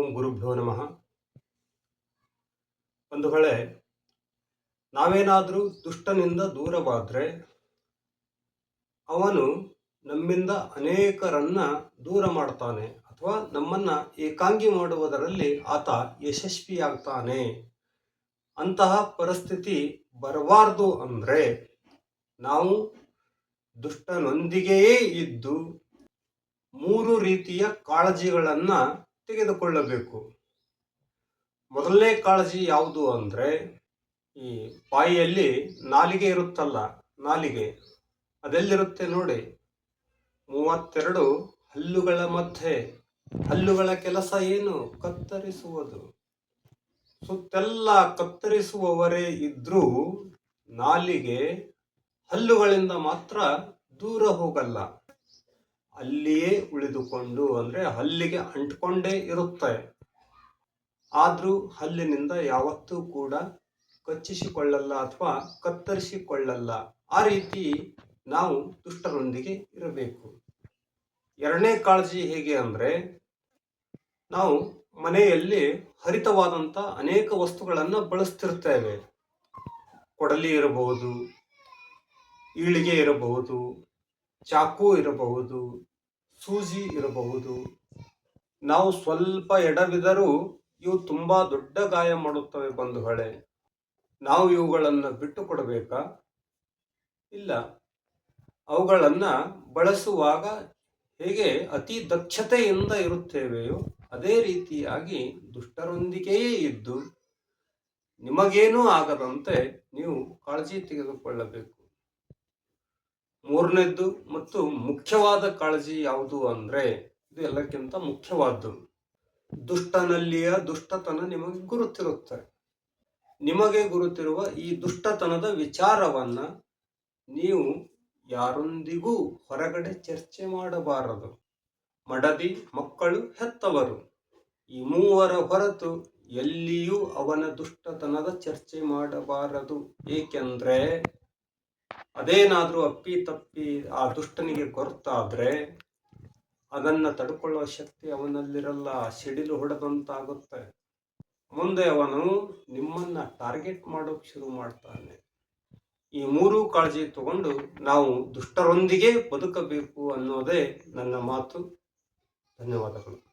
ಓಂ ಗುರುಭ್ಯೋ ನಮಃ. ಬಂಧುಗಳೇ, ನಾವೇನಾದರೂ ದುಷ್ಟನಿಂದ ದೂರವಾದರೆ ಅವನು ನಮ್ಮಿಂದ ಅನೇಕರನ್ನ ದೂರ ಮಾಡ್ತಾನೆ ಅಥವಾ ನಮ್ಮನ್ನ ಏಕಾಂಗಿ ಮಾಡುವುದರಲ್ಲಿ ಆತ ಯಶಸ್ವಿಯಾಗ್ತಾನೆ. ಅಂತಹ ಪರಿಸ್ಥಿತಿ ಬರಬಾರ್ದು ಅಂದರೆ ನಾವು ದುಷ್ಟನೊಂದಿಗೆಯೇ ಇದ್ದು ಮೂರು ರೀತಿಯ ಕಾಳಜಿಗಳನ್ನ ತೆಗೆದುಕೊಳ್ಳಬೇಕು. ಮೊದಲನೇ ಕಾಳಜಿ ಯಾವುದು ಅಂದರೆ, ಈ ಬಾಯಿಯಲ್ಲಿ ನಾಲಿಗೆ ಇರುತ್ತಲ್ಲ, ನಾಲಿಗೆ, ಅದೆಲ್ಲಿರುತ್ತೆ ನೋಡಿ. ಮೂವತ್ತೆರಡು ಹಲ್ಲುಗಳ ಮಧ್ಯೆ, ಹಲ್ಲುಗಳ ಕೆಲಸ ಏನು? ಕತ್ತರಿಸುವುದು. ಸುತ್ತೆಲ್ಲ ಕತ್ತರಿಸುವವರೇ ಇದ್ರೂ ನಾಲಿಗೆ ಹಲ್ಲುಗಳಿಂದ ಮಾತ್ರ ದೂರ ಹೋಗಲ್ಲ. ಅಲ್ಲಿಯೇ ಉಳಿದುಕೊಂಡು ಅಂದರೆ ಹಲ್ಲಿಗೆ ಅಂಟ್ಕೊಂಡೇ ಇರುತ್ತೆ. ಆದರೂ ಹಲ್ಲಿನಿಂದ ಯಾವತ್ತೂ ಕೂಡ ಕಚ್ಚಿಸಿಕೊಳ್ಳಲ್ಲ ಅಥವಾ ಕತ್ತರಿಸಿಕೊಳ್ಳಲ್ಲ. ಆ ರೀತಿ ನಾವು ದುಷ್ಟರೊಂದಿಗೆ ಇರಬೇಕು. ಎರಡನೇ ಕಾಳಜಿ ಹೇಗೆ ಅಂದರೆ ನಾವು ಮನೆಯಲ್ಲಿ ಹರಿತವಾದಂಥ ಅನೇಕ ವಸ್ತುಗಳನ್ನು ಬಳಸ್ತಿರ್ತೇವೆ. ಕೊಡಲಿ ಇರಬಹುದು, ಈಳಿಗೆ ಇರಬಹುದು ಚಾಕು ಇರಬಹುದು, ಸೂಜಿ ಇರಬಹುದು. ನಾವು ಸ್ವಲ್ಪ ಎಡವಿದರೂ ಇವು ತುಂಬಾ ದೊಡ್ಡ ಗಾಯ ಮಾಡುತ್ತವೆ ಬಂಧುಗಳೇ. ನಾವು ಇವುಗಳನ್ನು ಬಿಟ್ಟು ಕೊಡಬೇಕಾ ಇಲ್ಲ. ಅವುಗಳನ್ನು ಬಳಸುವಾಗ ಹೇಗೆ ಅತಿ ದಕ್ಷತೆಯಿಂದ ಇರುತ್ತೇವೆಯೋ ಅದೇ ರೀತಿಯಾಗಿ ದುಷ್ಟರೊಂದಿಗೆಯೇ ಇದ್ದು, ನಿಮಗೇನೂ ಆಗದಂತೆ ನೀವು ಕಾಳಜಿ ತೆಗೆದುಕೊಳ್ಳಬೇಕು. ಮೂರನೇದ್ದು ಮತ್ತು ಮುಖ್ಯವಾದ ಕಾಳಜಿ ಯಾವುದು ಅಂದ್ರೆ ಇದು ಎಲ್ಲಕ್ಕಿಂತ ಮುಖ್ಯವಾದ್ದು. ದುಷ್ಟನಲ್ಲಿಯ ದುಷ್ಟತನ ನಿಮಗೆ ಗುರುತಿರುತ್ತೆ. ನಿಮಗೆ ಗುರುತಿರುವ ಈ ದುಷ್ಟತನದ ವಿಚಾರವನ್ನ ನೀವು ಯಾರೊಂದಿಗೂ ಹೊರಗಡೆ ಚರ್ಚೆ ಮಾಡಬಾರದು. ಮಡದಿ ಮಕ್ಕಳು ಹೆತ್ತವರು. ಈ ಮೂವರ ಹೊರತು ಎಲ್ಲಿಯೂ ಅವನ ದುಷ್ಟತನದ ಚರ್ಚೆ ಮಾಡಬಾರದು. ಏಕೆಂದ್ರೆ ಅದೇನಾದ್ರೂ ಅಪ್ಪಿ ತಪ್ಪಿ ಆ ದುಷ್ಟನಿಗೆ ಕೊರತಾದ್ರೆ ಅದನ್ನ ತಡ್ಕೊಳ್ಳೋ ಶಕ್ತಿ ಅವನಲ್ಲಿರಲ್ಲ ಸಿಡಿಲು ಹೊಡೆದಂತಾಗುತ್ತೆ. ಮುಂದೆ ಅವನು ನಿಮ್ಮನ್ನ ಟಾರ್ಗೆಟ್ ಮಾಡೋಕೆ ಶುರು ಮಾಡ್ತಾನೆ. ಈ ಮೂರು ಕಾಳಜಿ ತಗೊಂಡು ನಾವು ದುಷ್ಟರೊಂದಿಗೆ ಬದುಕಬೇಕು ಅನ್ನೋದೇ ನನ್ನ ಮಾತು. ಧನ್ಯವಾದಗಳು.